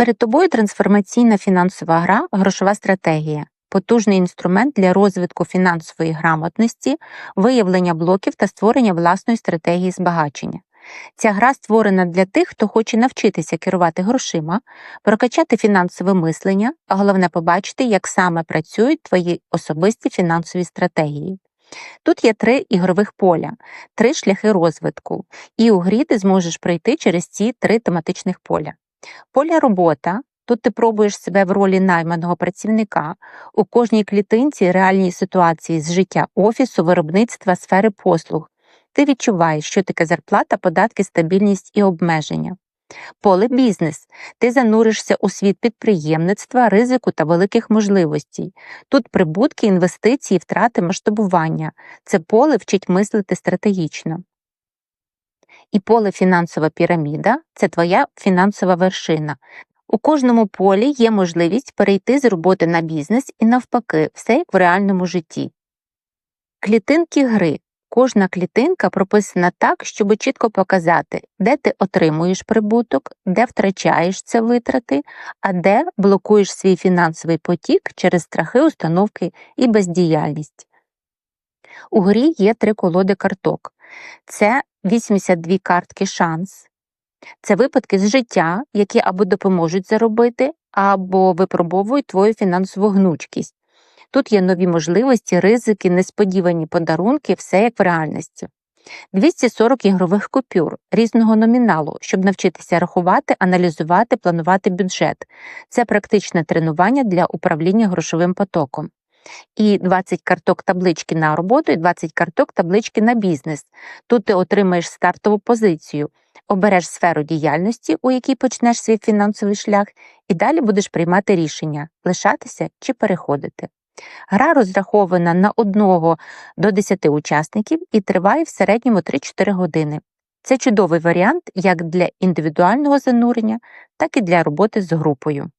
Перед тобою трансформаційна фінансова гра Грошова стратегія, потужний інструмент для розвитку фінансової грамотності, виявлення блоків та створення власної стратегії збагачення. Ця гра створена для тих, хто хоче навчитися керувати грошима, прокачати фінансове мислення, а головне побачити, як саме працюють твої особисті фінансові стратегії. Тут є три ігрових поля, три шляхи розвитку, і у грі ти зможеш пройти через ці три тематичних поля. Поля робота. Тут ти пробуєш себе в ролі найманого працівника у кожній клітинці реальній ситуації з життя офісу, виробництва, сфери послуг. Ти відчуваєш, що таке зарплата, податки, стабільність і обмеження. Поле бізнес. Ти зануришся у світ підприємництва, ризику та великих можливостей. Тут прибутки, інвестиції, втрати, масштабування. Це поле вчить мислити стратегічно. І поле фінансова піраміда це твоя фінансова вершина. У кожному полі є можливість перейти з роботи на бізнес і навпаки, все як в реальному житті. Клітинки гри. Кожна клітинка прописана так, щоб чітко показати, де ти отримуєш прибуток, де втрачаєш це витрати, а де блокуєш свій фінансовий потік через страхи, установки і бездіяльність. У грі є три колоди карток. Це 82 картки шанс. Це випадки з життя, які або допоможуть заробити, або випробовують твою фінансову гнучкість. Тут є нові можливості, ризики, несподівані подарунки, все як в реальності. 240 ігрових купюр різного номіналу, щоб навчитися рахувати, аналізувати, планувати бюджет. Це практичне тренування для управління грошовим потоком. І 20 карток таблички на роботу, і 20 карток таблички на бізнес. Тут ти отримаєш стартову позицію, обереш сферу діяльності, у якій почнеш свій фінансовий шлях, і далі будеш приймати рішення лишатися чи переходити. Гра розрахована на одного до 10 учасників і триває в середньому 3-4 години. Це чудовий варіант як для індивідуального занурення, так і для роботи з групою.